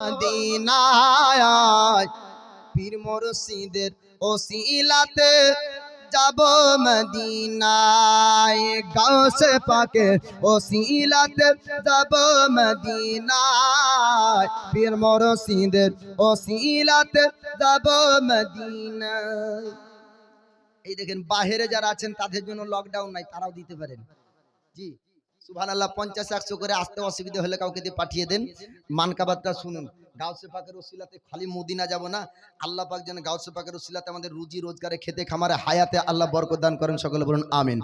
মদিনায় পীর মুর্শিদের ওসিলাতে যাব মদিনায়। গাউসে পাকে ওসিলাতে যাব মদিনায়। পীর মুর্শিদের ওসিলাতে যাব মদিনায়। এই দেখেন, বাহিরে যারা আছেন, তাদের জন্য লকডাউন নাই, তারাও দিতে পারেন। জি। সুবহান আল্লাহ পঞ্চাশ, একশো করে আসতে অসুবিধা হলে কাউকে দিয়ে পাঠিয়ে দেন। মানকাবাদটা শুনুন। গাউসে পাকের ওসিলাতে খালি মদিনা যাব না। আল্লাহ পাক যেন গাউসে পাকের ওসিলাতে আমাদের রুজি, রোজগারে, খেতে, খামারে, হায়াতে আল্লাহ বরকত দান করেন সকলে বলুন, আমিন।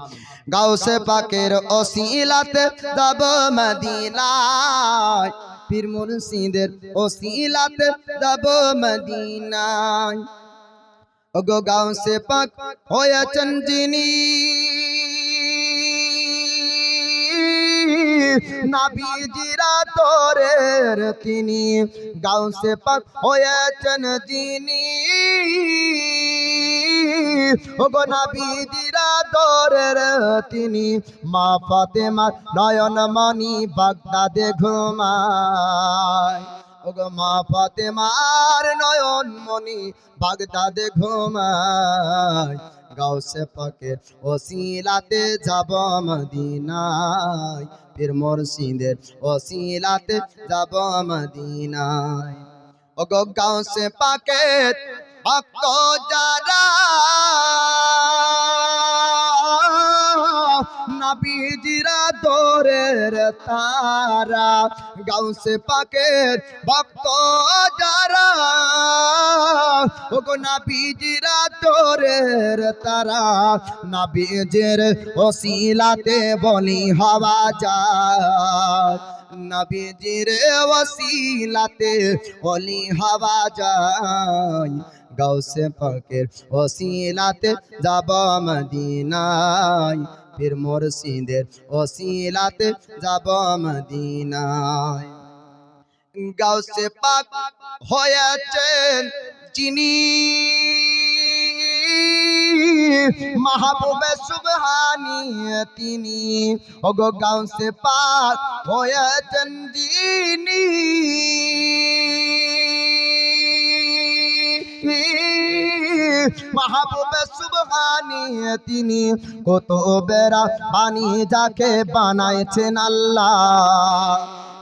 গাউসে পাকের ওসিলাতে যাব মদিনায়। পীর মুর্শিদের ওসিলাতে যাব মদিনায়। ওগো গাউসে পাক হয়েছেন যিনি নাবিজিরা তোরের তিনি গাউসে পাক হয়েছেন যিনি। ওগো নাবিজিরা তোরের তিনি মা ফাতেমা নয়ন মণি বাগদাদে ঘুমায়। ওগো মা ফাতেমার নয়ন মণি বাগদাদে ঘুমায়। গাউসে পাকের ওসিলাতে যাব মদিনায়। পীর মুর্শিদের ওসিলাতে যাব মদিনায়। ওগো গাউসে পাকের ভক্ত যারা নবীজিরা দোরের তারা, গাউসে পাকের ভক্ত যারা। ওগো নবীজিরা দোরের তারা, নবীজের ওসিলাতে বলি হওয়া যায়। নবীজির ওসিলাতে বলি হওয়া যায়। গাউসে পাকের ওসিলাতে যাব মদিনায়। ফির মুর্শিদের ওসিলাতে যাব মদিনায়। গাউসে পাক হয়েছেন যিনি মাহবুবে সুবহানি তিনি। ওগো গাউসে পাক হয়েছেন যিনি। মাহবুবে সুবহানি তিনি কত বেড়া পানি যাকে বানাইছেন আল্লাহ।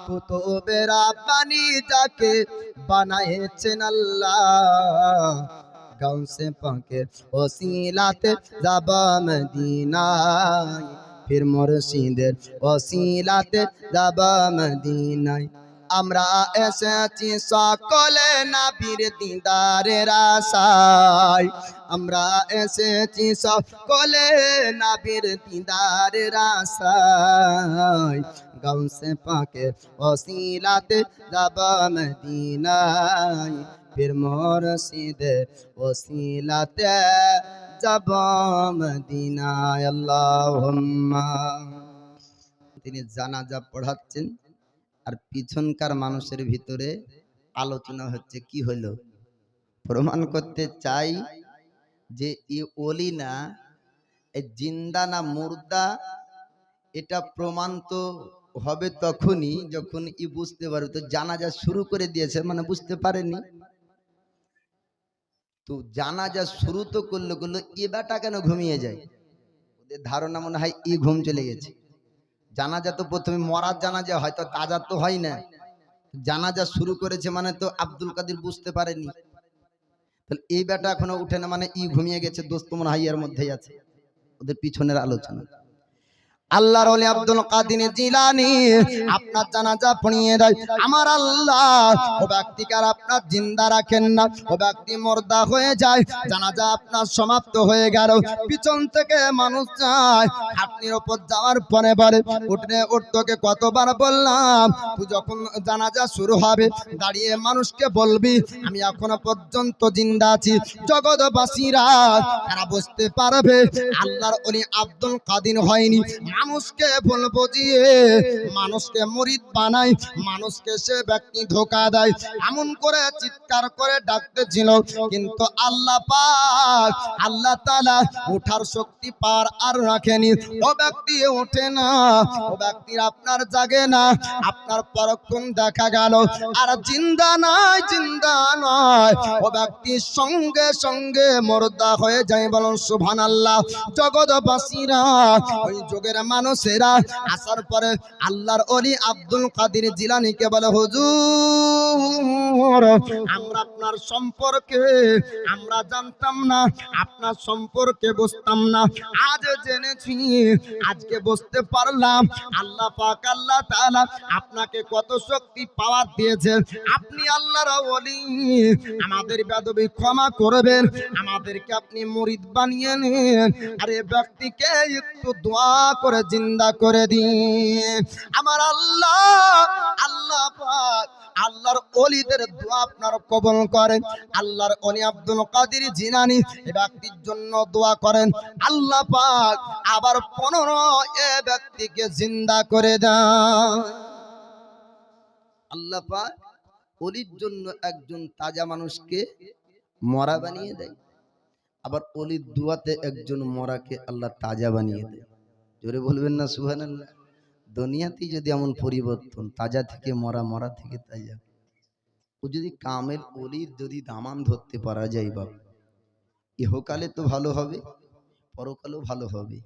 কত বেড়া পানি যাকে বানাইছেন আল্লাহ। মদিনায়, ফির মুর্শিদের ওসিলাতে যাব মদিনায়। আমরা এসেছি সকলে নাবির দিদারের আশায়। আমরা এসেছি সকলে নাবির দিদারের আশায়। গাউসে পাকে ওসিলাতে যাব মদিনায়। ফির মুর্শিদে ওসিলাতে যাব মদিনায়। আল্লাহুম্মা। তিনি জানাজা পড়াচ্ছেন। আর পিছনকার মানুষের ভিতরে আলোচনা হচ্ছে, কি হলো প্রমাণ করতে চাই যে ই ওলি না জিন্দা না মুর্দা, এটা প্রমাণ তো হবে তখনই যখন ই বুঝতে পারবে। তো জানাজা শুরু করে দিয়েছে মানে বুঝতে পারেনি। তো জানাজা শুরু তো করল করল এবারটা কেন ঘুমিয়ে যায়? ওদের ধারণা মনে হয় ই ঘুম চলে গেছে। জানাজা তো প্রথমে মরার জানাজা হয়তো তাজা তো হয় না। জানাজা শুরু করেছে মানে তো আব্দুল কাদির বুঝতে পারেনি। তাহলে এই বেটা এখনও উঠে না মানে ই ঘুমিয়ে গেছে, দোস্ত মনে এর মধ্যেই আছে। ওদের পিছনের আলোচনা। আল্লাহর ওলি আব্দুল কাদির জিলানি, আপনার জানাজা পড়িয়ে দেয়। আমার আল্লাহ, ও ব্যক্তিকার আপনার জিন্দা রাখেন না, ও ব্যক্তি মর্দা হয়ে যায়, জানাজা আপনার সমাপ্ত হয়ে গেল। পিছন থেকে মানুষ যায়, খাটনির ওপর যাওয়ার পরে পরে উঠনে উঠতোকে কতবার বললাম, তুই যখন জানাজা শুরু হবে, দাঁড়িয়ে মানুষকে বলবি, আমি এখনও পর্যন্ত জিন্দা আছি। জগৎবাসীরা তারা বুঝতে পারবে, আল্লাহর ওলি আব্দুল কাদির হয়নি। মানুষকে ভুল বুঝিয়ে মানুষকে মুরিদ বানায় মানুষকে সে ব্যক্তি ধোকা দেয়। এমন করে চিৎকার করে ডাকতেছিল, কিন্তু আল্লাহ পাক, আল্লাহ তাআলা ওঠার শক্তি পার আর রাখেনি। ও ব্যক্তি ওঠে না, ও ব্যক্তির আপনার জাগে না, আপনার পরক্ষণ দেখা গেল। আর জিন্দা নাই, জিন্দা নয় ও ব্যক্তির সঙ্গে সঙ্গে মর্দা হয়ে যায় বলুন সুবহানাল্লাহ। জগৎবাসীরা ওই যুগের মানুষেরা আসার পরে আল্লাহর অলি আব্দুল কাদির জিলানিকে বলে, হুজুর, আমরা আপনার সম্পর্কে আমরা জানতাম না, আপনার সম্পর্কে বুঝতাম না। আজ জেনেছি, আজকে বুঝতে পারলাম। আল্লাহ পাক, আল্লাহ তাআলা আপনাকে কত শক্তি, পাওয়ার দিয়েছেন আপনি আল্লাহর ওলি। আমাদের বেদবি ক্ষমা করবেন। আমাদেরকে আপনি মুরিদ বানিয়ে নেন। আর ব্যক্তিকে একটু দোয়া করে জিন্দা করে দিন আমার আল্লাহ আল্লাহ আল্লাহর অলিদের দোয়া আপনার কবল করেন। আল্লাহর অলি আব্দুল কাদের জিনানি এ ব্যক্তির জন্য দোয়া করেন। আল্লাহ পাক আবার পনেরো এ ব্যক্তিকে জিন্দা করে দেন। আল্লাহ পাক অলির জন্য একজন তাজা মানুষকে মরা বানিয়ে দেয়। আবার অলির দুয়াতে একজন মরাকে আল্লাহ তাজা বানিয়ে দেয়। জোরে বলবেন না সুহানাল্লাহ দুনিয়াতেই যদি এমন পরিবর্তন, তাজা থেকে মরা মরা থেকে তাজা। ও যদি কামের অলির যদি দামান ধরতে পারা যায় বাবা ইহকালে তো ভালো হবে, পরকালেও ভালো হবে।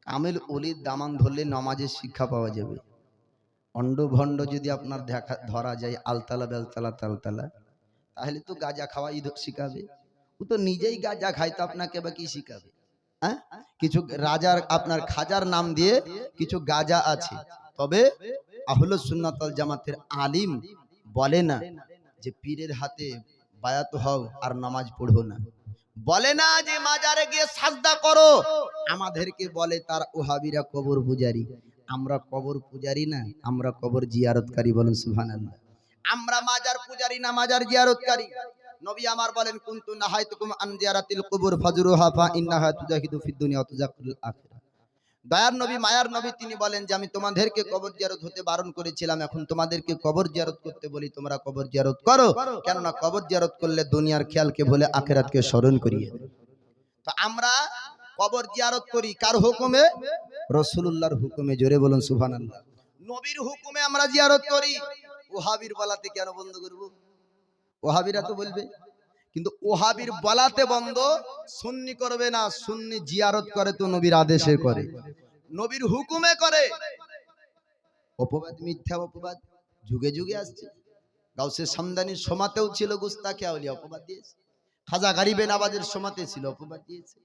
কামেল অলির দামান ধরলে নামাজের শিক্ষা পাওয়া যাবে। অন্ড ভণ্ড যদি আপনার দেখা, ধরা যায়, আলতালা বেলতালা, তালতালা, তাহলে তো গাঁজা খাওয়াই শিখাবে। ও তো নিজেই গাঁজা খায়, তো আপনাকে বা কি শিখাবে? হ্যাঁ? কিছু রাজার আপনার খাজার নাম দিয়ে কিছু গাজা আছে। তবে আহল সুন্নাতল জামাতের আলিম বলে না যে পীরের হাতে বায়াত হও আর নামাজ পড়ো না। বলে না যে মাজারে গিয়ে সাজদা করো। আমাদেরকে বলে তার ওহাবিরা কবর পূজারি। আমরা কবর পূজারি না, আমরা কবর জিয়ারতকারী বলেন সুবহানাল্লাহ। আমরা মাজার পূজারি না, মাজার জিয়ারতকারী। নবী আমার বলেন, কুনতু নাহাইতুকুম আন জিয়ারাতিল কুবুর ফাজরুহা ফা ইন্নাহা তুজাহিদু ফিদ দুনিয়া তুজাকিল আখিরাহ. দয়ার নবী, মায়ার নবী, তিনি বলেন যে, আমি তোমাদেরকে কবর জিয়ারত হতে বারণ করেছিলাম। এখন তোমাদেরকে কবর জিয়ারত করতে বলি, তোমরা কবর জিয়ারত করো। কেননা কবর জিয়ারত করলে দুনিয়ার খেয়ালকে ভুলে আখেরাতকে স্মরণ করিয়ে তো আমরা কবর জিয়ারত করি কার হুকুমে? রসুল্লাহর হুকুমে। জোরে বলুন, সুবহানাল্লাহ। নবীর হুকুমে আমরা জিয়ারত করি। ওহাবির বলাতে কেন বন্ধ করব? ওহাবিরা তো বলবে, কিন্তু ওহাবির বলাতে বন্ধ, সুন্নি করবে না, সুন্নি জিয়ারত করে তো নবীর আদেশে করে। নবীর হুকুমে করে। অপবাদ, মিথ্যা অপবাদ, যুগে যুগে আসছে। গাউসের সামদানির সমাতেও ছিল গুস্তাখে আউলিয়া, অপবাদ দিয়েছে। খাজা গারিবেন আবাদের সমাতে ছিল, অপবাদ দিয়েছে।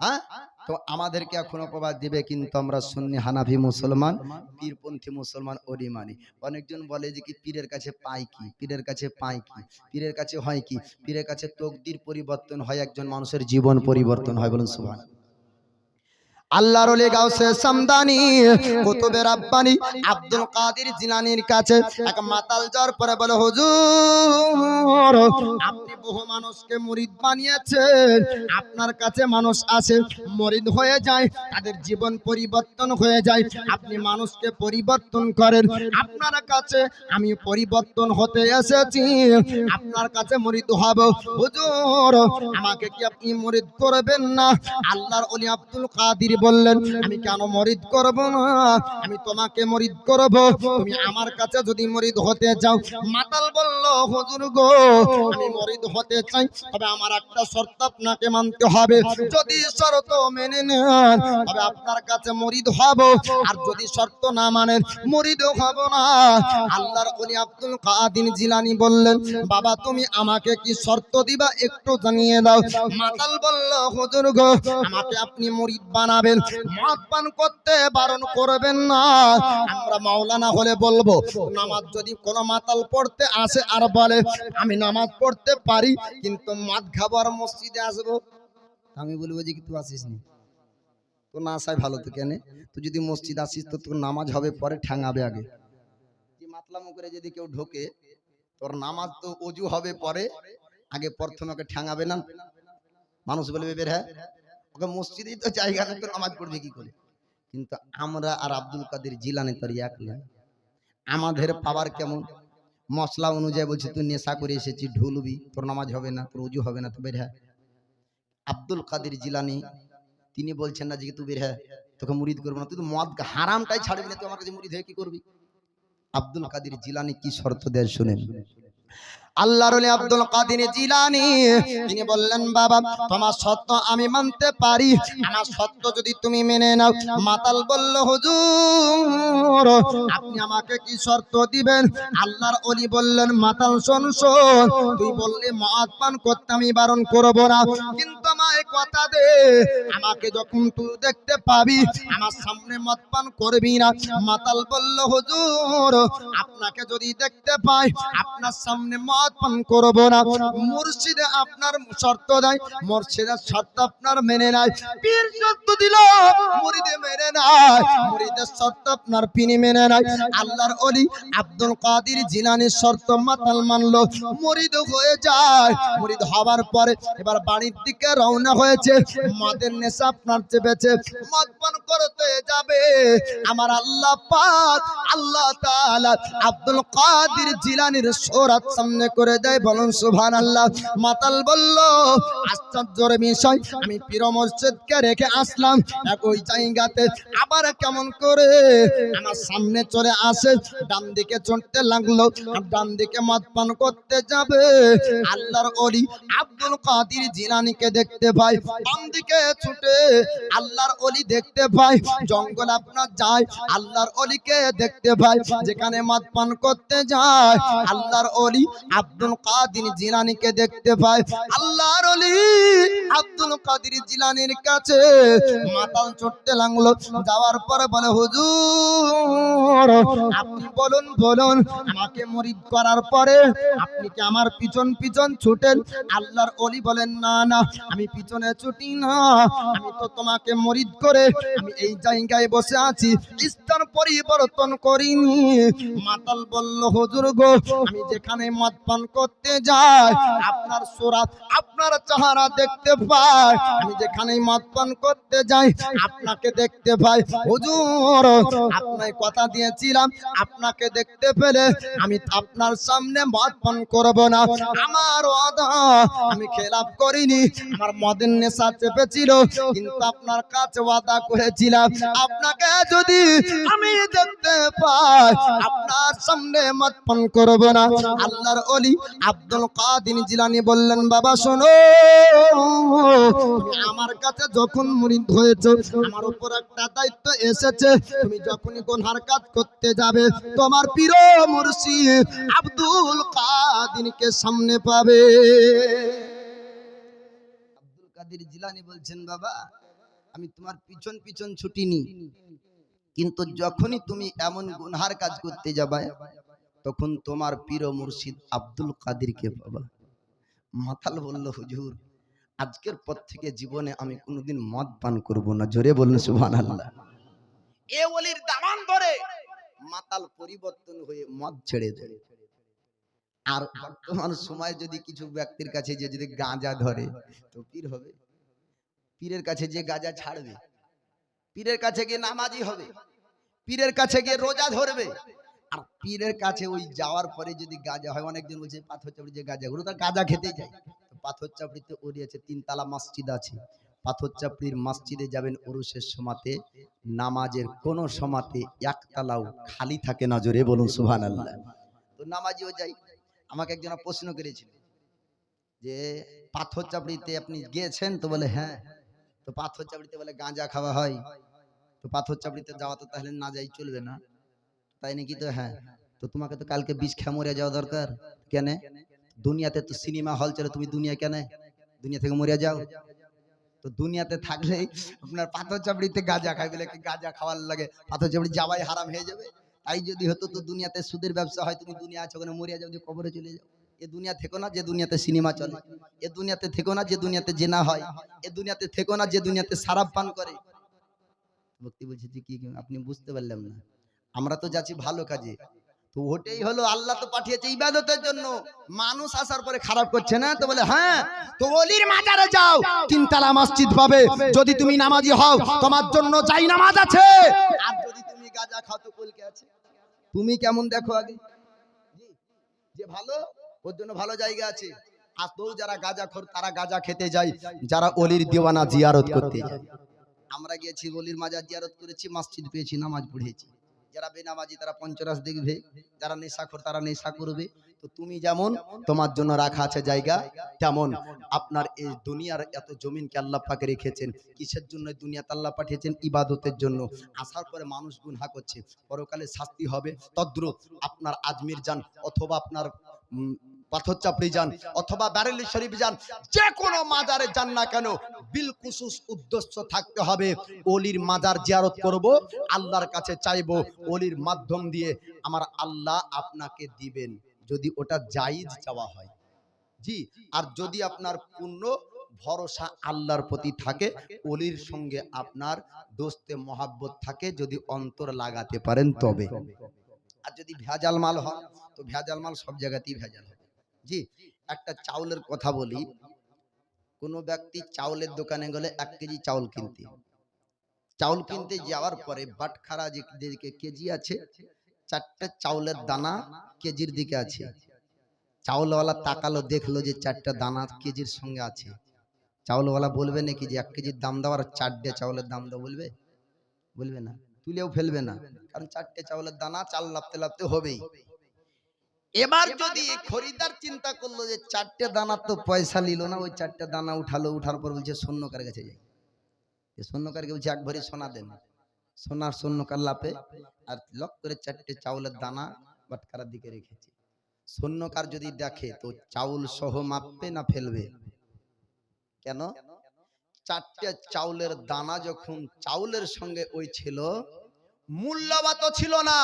হ্যাঁ? তো আমাদেরকে এখন অপবাদ দিবে কিন্তু আমরা সুন্নি হানাফি মুসলমান পীরপন্থী মুসলমান অরিমানি অনেকজন বলে যে কি পীরের কাছে পাই কি? পীরের কাছে পাই কি? পীরের কাছে হয় কি? পীরের কাছে তকদির পরিবর্তন হয় একজন মানুষের জীবন পরিবর্তন হয় বলুন সুবহান আল্লাহর ওলি গাউসে সামদানি, কুতুবে রাব্বানি, আব্দুল কাদের জিলানির কাছে এক মাতাল জ্বর পরে বলে, হুজুর, আপনি বহু মানুষকে মুরিদ বানিয়েছেন। আপনার কাছে মানুষ আসে, মুরিদ হয়ে যায়, তাদের জীবন পরিবর্তন হয়ে যায়। আপনি মানুষকে পরিবর্তন করেন। আপনার কাছে আমি পরিবর্তন হতে এসেছি। আপনার কাছে মুরিদ হব। হুজুর, আমাকে কি আপনি মুরিদ করবেন না? আল্লাহর ওলি আব্দুল কাদির বললেন, আমি কেন মরিদ করব না? আমি তোমাকে মরিদ করব। তুমি আমার কাছে যদি মরিদ হতে চাও মাতাল বলল, হুজুর গো, আমি মরিদ হতে চাই, তবে আমার একটা শর্ত আপনাকে মানতে হবে। যদি শর্ত মেনে নেন, তবে আপনার কাছে মরিদ হব। আর যদি শর্ত না মানেন, মরিদ হব না। আল্লাহর ওলি আব্দুল কাদির জিলানি বললেন, বাবা, তুমি আমাকে কি শর্ত দিবা একটু জানিয়ে দাও। মাতাল বলল, হুজুর গো, আমাকে আপনি মরিদ বানাবেন। মদ পান করতে বারণ করবেন না। আমরা মাওলানা হলে বলব নামাজ যদি কোনো মাতাল পড়তে আসে আর বলে আমি নামাজ পড়তে পারি কিন্তু মদ খাবার মসজিদে আসব? আমি বলব যে কি তুই আসিস নি? তো না আসাই ভালো তো কেন? তুই যদি মসজিদ আসিস তো তোর নামাজ হবে পরে ঠ্যাঙাবে আগে। যে মাতলামো করে যদি কেউ ঢোকে তোর নামাজ তো অজু হবে পরে আগে প্রথমে ঠ্যাঙাবে না? মানুষ বলবে বের হ্যাঁ ওকে মসজিদেই তো জায়গা নেই, তো নামাজ পড়বে কি করে? কিন্তু আমরা আর আব্দুল কাদের জিলানি তোর এক নয় আমাদের পাওয়ার কেমন? মশলা অনুযায়ী বলছে, তুই নেশা করে এসেছিস, ঢুলবি, তোর নামাজ হবে না, তোর উজু হবে না, তো বের হ্যাঁ আব্দুল কাদের জিলানি, তিনি বলছেন না যে, তুই বের হ্যাঁ তোকে মুরিদ করব না, তুই তো মদ হারামটাই ছাড়বি না, তুই আমার কাছে মুরিদ হয়ে কি করবি? আব্দুল কাদের জিলানি কি শর্ত দেয় শুনেন? আল্লাহর ওলি আব্দুল কাদের জিলানি। তিনি বললেন, বাবা, তোমার সত্য আমি মানতে পারি। আমার সত্য যদি তুমি মেনে নাও। মাতাল বলল, হুজুর, আপনি আমাকে কি শর্ত দিবেন? আল্লাহর ওলি বললেন, মাতাল, শোন শোন, তুই বললি পান করতে আমি বারণ করব না। কিন্তু আমায় কথা দে, আমাকে যখন তুই দেখতে পাবি, আমার সামনে মদ পান করবি না। মাতাল বলল, হুজুর, আপনাকে যদি দেখতে পাই, আপনার সামনে মদ পান করব না। মুর্শিদে আপনার শর্ত দেয় মুর্শিদের শর্ত আপনার মেনে নাই। পীর শর্ত দিল, মুরিদে মেনে নাই। মুরিদের শর্ত আপনার পিনি মেনে নাই। আল্লাহর অলি আব্দুল কাদির জিলানির শর্ত মাতাল মানলো। মুরিদ হয়ে যায়। মুরিদ হওয়ার পরে এবার বাড়ির দিকে রওনা হয়েছে। মদের নেশা আপনার চেপেছে। মদ পান করতে যাবে। আমার আল্লাহ পাক আল্লাহ তাআলা আব্দুল কাদির জিলানির সোরাত সামনে করে দেয়। বলুন সুবহানাল্লাহ। মাতাল বলল, আশ্চর্যের বিষয়, আমি পীর মসজিদকে রেখে আসলাম। একই জায়গাতে আবার কেমন করে? আমার সামনে চলে আসে ডান দিকে চড়তে লাগল ডান দিকে মদ পান করতে যাবে। আল্লাহর অলি আব্দুল কাদির জিলানিকে দেখতে পাই বাম দিকে ছুটে আল্লাহর অলি দেখতে পাই জঙ্গল আপনার যায়, আল্লাহর অলিকে দেখতে পাই যেখানে মদ পান করতে যায়, আল্লাহর অলি আব্দুল কাদির জিলানিকে দেখতে পাই আল্লাহর অলি আব্দুল কাদির জিলানির কাছে মাতাল চড়তে লাগল, যাওয়ার পরে বলে, হুজুর, আপনি বলুন বলুন, আমাকে মরিদ করার পরে আপনি কি আমার পিছন পিছন ছুটেন? আল্লাহর অলি বলেন, না না, আমি পিছনে ছুটি না, আমি তো তোমাকে মরিদ করে, আমি এই জায়গায় বসে আছি, স্থান পরিবর্তন করিনি। মাতাল বলল, হুজুর গো, আমি যেখানে মদ পান করতে যাই, আপনার সুরাত, আপনার চেহারা দেখতে পাই। আমি যেখানে মদ পান করতে যাই, আপনাকে দেখতে পাই। হুজুর আপনাকে কথা দিয়েছিলাম, আপনাকে দেখতে পেলে আমি আপনার সামনে মদ পান করব না। আমার ওয়াদা, আমি খেলাপ করিনি, আমার মদের নেশা চেপেছিল, কিন্তু আপনার কাছে ওয়াদা করেছিলাম আপনাকে যদি আমি দেখতে পাই, আপনার সামনে মদ পান করব না। আল্লাহর অলি আব্দুল কাদির জিলানি বললেন, বাবা, শোনো আমার কাছে যখন মুরিদ হয়েছে, আমার উপর একটা দায়িত্ব এসেছে। তুমি যখনই কোনহার কাজ করতে যাবে, তোমার প্রিয় মুর্শিদ আব্দুল কাদিরকে সামনে পাবে। আব্দুল কাদের জিলানি বলছেন, বাবা আমি তোমার পিছন পিছন ছুটিনি কিন্তু যখনই তুমি এমন গুনহার কাজ করতে যাবে, তখন তোমার পীর ও মুর্শিদ আব্দুল কাদেরকে পাবা। মাতাল বলল, হুজুর, আজকের পর থেকে জীবনে আমি কোনোদিন মদ পান করব না। জোরে বলুন সুবহানাল্লাহ। এ ওলির দামান ধরে মাতাল পরিবর্তন হয়ে মদ ছেড়ে দেয়। আর বর্তমান সময় যদি কিছু ব্যক্তির কাছে যে যদি গাঁজা ধরে, তো পীর হবে। পীরের কাছে যে গাজা ছাড়বে। পীরের কাছে গিয়ে নামাজি হবে। পীরের কাছে গিয়ে রোজা ধরবে। আর পীরের কাছে ওই যাওয়ার পরে যদি গাজা হয়, অনেকজন বলছে পাথর চাপড়ি যে গাঁজা ওরা তো গাঁজা খেতেই যায়। পাথর চাপড়িতে ওরই আছে, তিনতলা মসজিদ আছে। পাথর চাপড়ির মসজিদে যাবেন ওরুসের সমাতে, নামাজের কোনো সমাতে একতলাও খালি থাকে না জোরে বলুন সুহান আল্লাহ তো নামাজিও যাই। আমাকে একজন প্রশ্ন করেছিল যে পাথর চাপড়িতে আপনি গিয়েছেন? তো বলে হ্যাঁ। তো পাথর চাপড়িতে বলে গাঁজা খাওয়া হয়, তো পাথর চাপড়িতে যাওয়া তো তাহলে না যাই চলবে না। তাই নাকি তো? হ্যাঁ। তো তোমাকে তো কালকে বিষ খেয়ে যাওয়া দরকার। কেন? দুনিয়াতে তো সিনেমা হল চলে তুমি দুনিয়া কেন? দুনিয়া থেকে মরে যাও। তো দুনিয়াতে থাকলেই আপনার পাথর চাপড়িতে গাঁজা খাই বলে কি গাঁজা খাওয়ার লাগে? পাথর চাপড়ি যাওয়াই হারাম হয়ে যাবে। তাই যদি হতো তো দুনিয়াতে সুদের ব্যবসা হয়, তুমি দুনিয়া আছো ওখানে মরিয়া যাও, যে কবরে চলে যাও। এ দুনিয়া থেকো না যে দুনিয়াতে সিনেমা চলে। এ দুনিয়াতে থেকো না যে দুনিয়াতে জেনা হয়। এ দুনিয়াতে থেকো না যে দুনিয়াতে সারাপ পান করে। ভক্তি বলছে যে কি? আপনি বুঝতে পারলাম না। আমরা তো যাচ্ছি ভালো কাজে। তো ওটাই হলো আল্লাহ তো পাঠিয়েছে ইবাদতের জন্য। মানুষ আসার পরে খারাপ করছে না? তো বলে হ্যাঁ তো অলির মাজারে যাও। তিনতলা মসজিদ পাবে। যদি তুমি নামাজি হও, তোমার জন্য চাই নামাজ আছে। আর যদি তুমি গাঁজা খাও, তো কলকে আছে। তুমি কেমন দেখো আগে? যে ভালো ওর জন্য ভালো জায়গা আছে। আর তো যারা গাঁজা খোর, তারা গাঁজা খেতে যায়। যারা অলির দিওয়ানা জিয়ারত করতে যায়। আমরা গিয়েছি গলির মাজার জিয়ারত করেছি, মসজিদ পেয়েছি, নামাজ পড়েছি। যারা বেনামাজি, তারা পঞ্চরাস দেখবে। যারা নেশা নেশাখোর, তারা নেশা করবে। তো তুমি যেমন, তোমার জন্য রাখা আছে জায়গা, তেমন। আপনার এই দুনিয়ার এত জমিনকে আল্লাহ পাকে রেখেছেন। কিসের জন্য দুনিয়াতে আল্লাহ পাঠিয়েছেন? ইবাদতের জন্য। আসার পরে মানুষ গুনহা করছে। পরকালে শাস্তি হবে। তদ্রুপ আপনার আজমির যান, অথবা আপনার পাথর চাপড়ি যান অথবা ব্যারেলি শরীফ যান যে কোনো মাজারে যান না কেন বিল কুসুস উদ্দেশ্য থাকতে হবে। অলির মাজার জিয়ারত করব, আল্লাহর কাছে চাইব, অলির মাধ্যম দিয়ে আমার আল্লাহ আপনাকে দিবেন। যদি ওটা জায়েজ চাওয়া হয়। জি, আর যদি আপনার পূর্ণ ভরসা আল্লাহর প্রতি থাকে, অলির সঙ্গে আপনার দোস্তে মহাব্বত থাকে, যদি অন্তর লাগাতে পারেন তবে। আর যদি ভেজাল মাল হয়, তো ভেজাল মাল সব জায়গাতেই ভেজাল হবে জি, একটা চাউলের কথা বলি। কোনো ব্যক্তি চাউলের দোকানে গেলে এক কেজি চাউল কিনতে। চাউল কিনতে যাওয়ার পরে বাটখারা যে দিকে কেজি আছে, চারটা চাউলের দানা কেজির দিকে আছে। চাউলওয়ালা তাকালো, দেখল যে চারটা দানা কেজির সঙ্গে আছে। চাউলওয়ালা বলবে নাকি যে এক কেজির দাম দাও আর চারটে চাউলের দাম দাও বলবে? বলবে না। তুলেও ফেলবে না। কারণ চারটে চাউলের দানা চাল লাপতে লাপতে হবেই। এবার যদি খরিদার চিন্তা করল যে চারটে দানা তো পয়সা নিল না ওই চারটে দানা উঠালো উঠার পর বলছে স্বর্ণকার কাছে যাই। স্বর্ণকারকে বলছে এক ভরি সোনা দেন। সোনার স্বর্ণকার লাপে আর লক করে চারটে চাউলের দানা বাটকারার দিকে রেখেছে। স্বর্ণকার যদি দেখে তো চাউল সহ মাপবে না ফেলবে? কেন? চারটে চাউলের দানা যখন চাউলের সঙ্গে ওই ছিল মূল্যবাত ছিল না।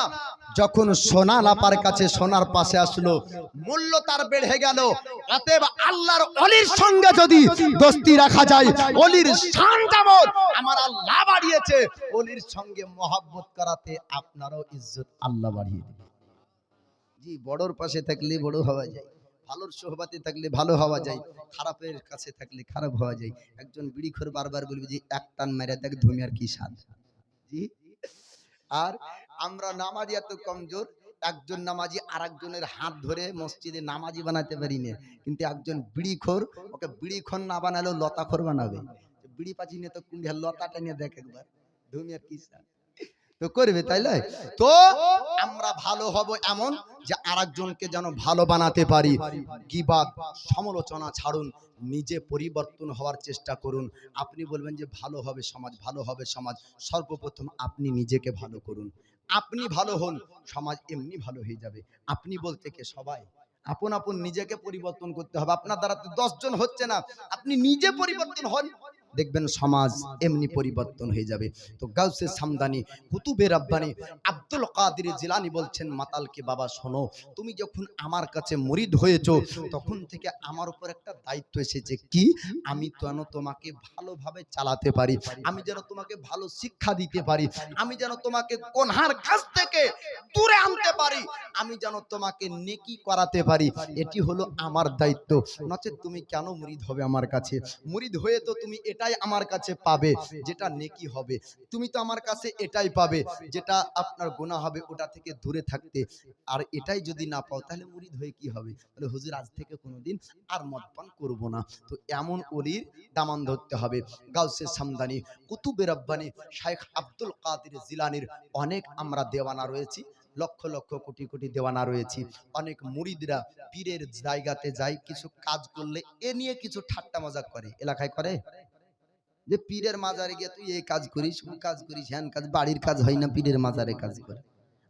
যখন সোনা লাপার কাছে সোনার পাশে আসলো, মূল্য তার বেড়ে গেল। অতএব আল্লাহর অলির সঙ্গে যদি দোস্তি রাখা যায়, অলির শান আমার আল্লাহ বাড়িয়েছে, অলির সঙ্গে মহাব্বত করাতে আপনারও ইজ্জত আল্লাহ বাড়িয়ে দেবে। জি, বড়র পাশে থাকলে বড় হওয়া যায়, ভালোর সোহবাতে থাকলে ভালো হওয়া যায়, খারাপের কাছে থাকলে খারাপ হওয়া যায়। একজন বিড়িখোর বারবার বলবে যে, এক টান মেরে দেখ ধুমিয়ার কি স্বাদ। জি? আর আমরা নামাজি এত কমজোর, একজন নামাজি আর একজনের হাত ধরে মসজিদে নামাজি বানাতে পারি না। কিন্তু একজন বিড়ি বিড়িখোর, ওকে বিড়ি বিড়িখোর না বানালেও লতাখোর বানাবে। বিড়ি পাচি নিয়ে তো কুন্ডিয়া লতাটা নিয়ে দেখ একবার। ধুমিয়ার কি স্বাদ। তো করবে তাই লয়? তো আমরা ভালো হব এমন যে আরেকজনকে যেন ভালো বানাতে পারি। গিবাদ সমালোচনা ছাড়ুন, নিজে পরিবর্তন হওয়ার চেষ্টা করুন। আপনি বলবেন যে ভালো হবে সমাজ, ভালো হবে সমাজ। সর্বপ্রথম আপনি নিজেকে ভালো করুন। আপনি ভালো হন, সমাজ এমনি ভালো হয়ে যাবে। আপনি বলতে কে সবাই? আপন আপন নিজেকে পরিবর্তন করতে হবে। আপনার দ্বারা তো দশজন হচ্ছে না। আপনি নিজে পরিবর্তন হন। দেখবেন সমাজ এমনি পরিবর্তন হয়ে যাবে। তো গাউসে সামদানি, কুতুবে রাব্বানি, আব্দুল কাদের জিলানি বলছেন, মাতালকে বাবা, শোনো, তুমি যখন আমার কাছে মরিদ হয়েছো, তখন থেকে আমার উপর একটা দায়িত্ব এসেছে। কি? আমি যেন তোমাকে ভালোভাবে চালাতে পারি, আমি যেন তোমাকে ভালো শিক্ষা দিতে পারি, আমি যেন তোমাকে কোনহার কাছ থেকে দূরে আনতে পারি, আমি যেন তোমাকে নেকি করাতে পারি। এটি হলো আমার দায়িত্ব। নচেত তুমি কেন মুরিদ হবে আমার কাছে? মুরিদ হয়ে তো তুমি এটাই আমার কাছে পাবে, যেটা নেকি হবে। তুমি তো আমার কাছে এটাই পাবে, যেটা আপনার গোনা হবে ওটা থেকে দূরে থাকতে। আর এটাই যদি না পাও, তাহলে মুরিদ হয়ে কি হবে? তাহলে হুজুর, আজ থেকে কোনোদিন আর মদ পান করব না। তো এমন অলির দামান ধরতে হবে। গাউসে সামদানি, কুতুবে রব্বানি, শাইখ আব্দুল কাদের জিলানির অনেক আমরা দেওয়ানা রয়েছি, লক্ষ লক্ষ কোটি কোটি দেওয়ানা রয়েছি। অনেক মুরিদরা পীরের জায়গাতে যায়, কিছু কাজ করলে এ নিয়ে কিছু ঠাট্টা মজাক করে। এলাকায় করে? যে পীরের মাজারে গিয়ে তুই এই কাজ করিস, ওই কাজ করিস, হ্যান কাজ, বাড়ির কাজ হয় না পীরের মাজারে কাজ করে।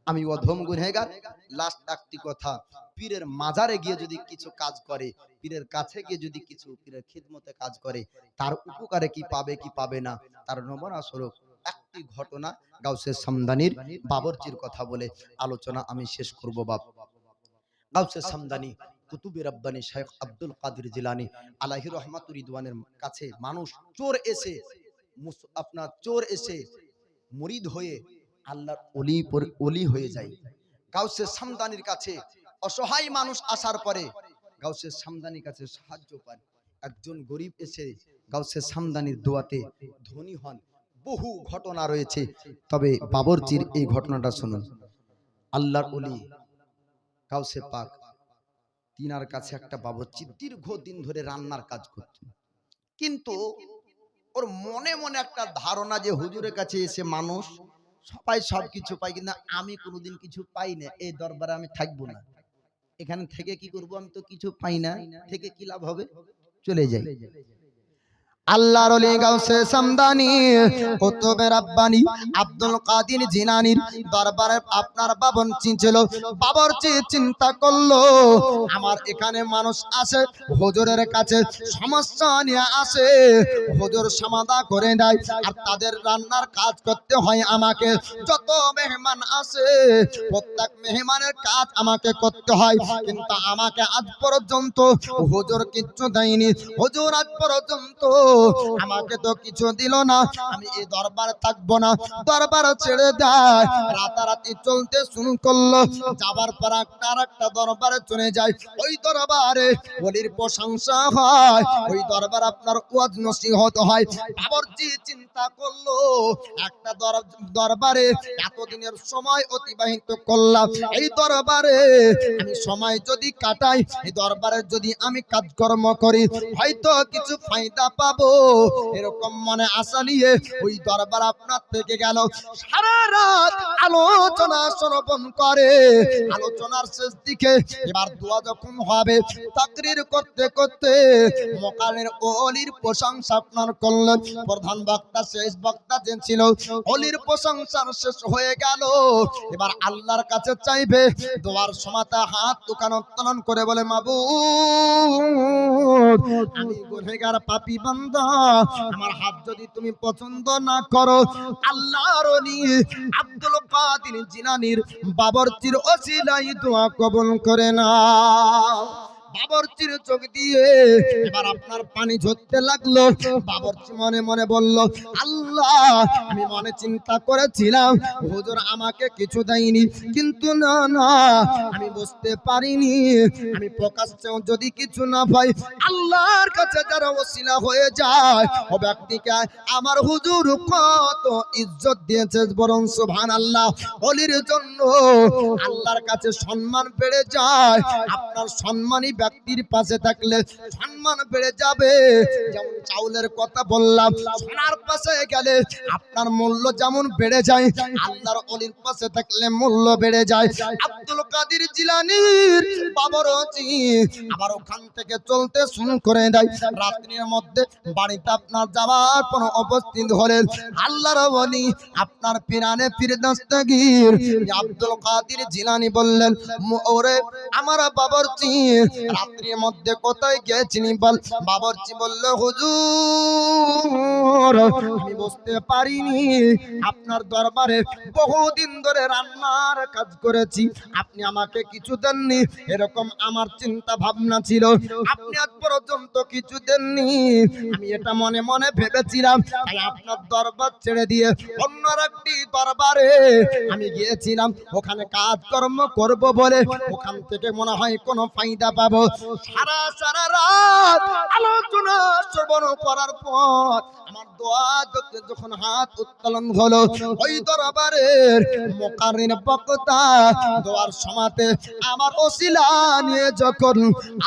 আমি অধম গুনহেগার লাস্ট একটি কথা, পীরের মাজারে গিয়ে যদি কিছু কাজ করে, পীরের কাছে গিয়ে যদি কিছু পীরের খিদমতে কাজ করে, তার উপকারে কি পাবে কি পাবে না, তার নমনা স্বরূপ একটি ঘটনা গাউসের সামদানির বাবরচির কথা বলে আলোচনা আমি শেষ করব বাপ। গাউসের সামদানি কুতুবে রব্বানি শেখ আব্দুল কাদের জিলানি আলাহি রহমাতুর রিদওয়ানের কাছে মানুষ চোর এসে আপনার চোর এসে মুরিদ হয়ে আল্লাহর অলি অলি হয়ে যায়। গাউসের সামদানির কাছে অসহায় মানুষ আসার পরে গাউসের সামদানির কাছে সাহায্য পান। একজন গরিব এসে গাউসের সামদানির দোয়াতে ধনী হন। বহু ঘটনা রয়েছে, তবে বাবরচির এই ঘটনাটা শুনুন। আল্লাহর অলি গাউসে পাক তিনার কাছে একটা বাবরচি দীর্ঘদিন ধরে রান্নার কাজ করতেন কিন্তু ওর মনে মনে একটা ধারণা যে হুজুরের কাছে এসে মানুষ সবাই সব কিছু পাই কিন্তু আমি কোনোদিন কিছু পাই না, এই দরবারে আমি থাকব না। এখানে থেকে কি করব? আমি তো কিছু পাই না, থেকে কি লাভ হবে? চলে যাই। আল্লাহর ওলি গাউসে সামদানি, কুতুবে রাব্বানি, আব্দুল কাদির জিনানির দরবারে আপনার বাবন ছিল বাবরচি চিন্তা করল, আমার এখানে মানুষ আসে, হুজুরের কাছে সমস্যা নিয়ে আসে, হুজুর সমাধা করে দেয় আর তাদের রান্নার কাজ করতে হয় আমাকে, যত মেহমান আসে, প্রত্যেক মেহমানের কাজ আমাকে করতে হয়, কিন্তু আমাকে আজ পর্যন্ত হুজুর কিচ্ছু দেয়নি, হুজুর আজ পর্যন্ত আমাকে তো কিছু দিল না। আমি এই দরবারে থাকব না। দরবার ছেড়ে দেয়। রাতারাতি চলতে শুরু করল। যাবার পর একটা আর একটা দরবারে চলে যায়। ওই দরবারে বলির প্রশংসা হয়। ওই দরবার আপনার ওয়াজ নসিহত হয়। বাবরজি চিন্তা করল, একটা দর- দরবারে এতদিনের সময় অতিবাহিত করলাম। এই দরবারে আমি সময় যদি কাটাই, এই দরবারে যদি আমি কাজকর্ম করি, হয়তো কিছু ফায়দা পাবো। এরকম মনে আশা নিয়ে ওই দরবার আপনার থেকে গেল। সারা রাত আলোচনা শ্রবণ করে। আলোচনার শেষ দিকে এবার দোয়া যখন হবে তাকরির করতে করতে মকালের অলির প্রশংসা আপনার করলেন। প্রধান বক্তা, শেষ বক্তা যে ছিল, অলির প্রশংসার শেষ হয়ে গেল। এবার আল্লাহর কাছে চাইবে, দোয়ার সমাতা হাত দোকান উত্তোলন করে বলে মাবু আমি গুনেগার পাপী আমার হাত যদি তুমি পছন্দ না করো, আল্লাহর অলি আব্দুল কাদির জিলানির বাবরচির ওসিলাই দোয়া কবুল করে না বাবরচির চোখ দিয়ে এবার আপনার পানি ঝরতে লাগল। বাবরচি মনে মনে বলল, আল্লাহ, আমি মনে চিন্তা করেছিলাম, হুজুর আমাকে কিছু দেয়নি। কিন্তু না না, আমি বুঝতে পারিনি। আমি প্রকাশ্যেও যদি কিছু না পাই, আল্লাহর কাছে যারা ওসিলা হয়ে যায় ও ব্যক্তিকে আমার হুজুর কত ইজ্জত দিয়েছে বরং সুবহান আল্লাহ অলির জন্য আল্লাহর কাছে সম্মান বেড়ে যায়। আপনার সম্মানী ব্যক্তির পাশে থাকলে সম্মান বেড়ে যাবে। যেমন চাউলের কথা বললাম সোনার পাশে গেলে আপনার মূল্য যেমন বেড়ে যায়, আল্লাহর অলির পাশে থাকলে মূল্য বেড়ে যায়। আব্দুল কাদির জিলানির বাবরচি আবার ওখান থেকে চলতে শুরু করে দেয়। রাত্রির মধ্যে বাড়িতে আপনার যাওয়ার কোনো উপস্থিত হলেন আল্লাহর বলি আপনার পিরানে ফিরে দস্তগীর আব্দুল কাদির জিলানি বললেন "ম- ওরে আমার বাবরচি রাত্রির মধ্যে কোথায় গেছিনি বল? বাবরচি বলল, হুজুর, আমি বুঝতে পারিনি। আপনার দরবারে বহুদিন ধরে রান্নার কাজ করেছি। আপনি আমাকে কিছু দেননি। এরকম আমার চিন্তা ভাবনা ছিল। আপনি আজ পর্যন্ত কিছু দেননি। আমি এটা মনে মনে ভেবেছিলাম। তাই আপনার দরবার ছেড়ে দিয়ে অন্য একটি দরবারে আমি গিয়েছিলাম। ওখানে কাজকর্ম করব বলে ওখান থেকে মনে হয় কোনো ফায়দা পাবো। সারা সারা রাত আলোচনা শ্রবণ করার পর আমার দোয়া যখন- হাত উত্তোলন হলো, ওই দরবারের মোকারিন বক্তা দোয়ার সমাতে আমার ওসিলা নিয়ে যখন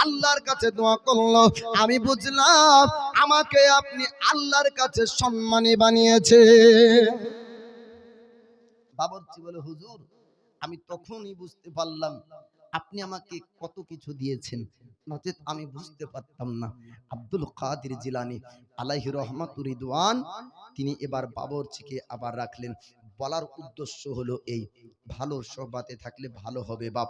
আল্লাহর কাছে দোয়া করল, আমি বুঝলাম আমাকে আপনি আল্লাহর কাছে সম্মানী বানিয়েছে বাবরচি বলে, হুজুর, আমি তখনই বুঝতে পারলাম আপনি আমাকে কত কিছু দিয়েছেন? নচেত আমি বুঝতে পারতাম না। আব্দুল কাদির জিলানি আলাইহি রহমাতুর তিনি এবার বাবরচিকে আবার রাখলেন। বলার উদ্দেশ্য হলো এই, ভালো সবাতে থাকলে ভালো হবে বাপ।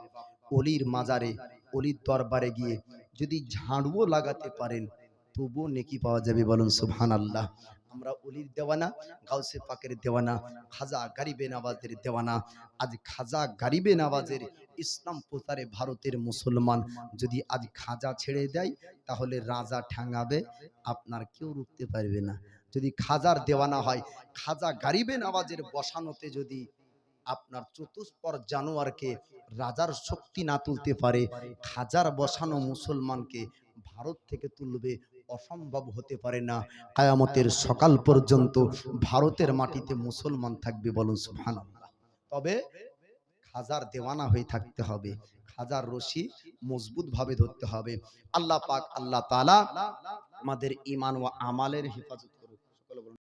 অলির মাজারে, অলির দরবারে গিয়ে যদি ঝাড়ুও লাগাতে পারেন, তবুও নেকি পাওয়া যাবে বলুন সুবহান আল্লাহ আমরা অলির দেওয়ানা, গাউসে পাকের দেওয়ানা, খাজা গারিবে নাবাজের দেওয়ানা। আজ খাজা গারিবে নাবাজের ইসলাম প্রচারে ভারতের মুসলমান। যদি আজ খাজা ছেড়ে দেয়, তাহলে রাজা ঠ্যাঙাবে, আপনার কেউ রুখতে পারবে না। যদি খাজার দেওয়ানা হয়, খাজা গারিবে নাবাজের বসানোতে যদি আপনার চতুষ্পর জানোয়ারকে রাজার শক্তি না তুলতে পারে, খাজার বসানো মুসলমানকে ভারত থেকে তুলবে অসম্ভব হতে পারে না। কায়ামতের সকাল পর্যন্ত ভারতের মাটিতে মুসলমান থাকবে বলুন সুহান তবে খাজার দেওয়ানা হয়ে থাকতে হবে। খাজার রশি মজবুত ভাবে ধরতে হবে। আল্লাহ পাক আল্লাহ তালা আমাদের ইমান ও আমালের হেফাজত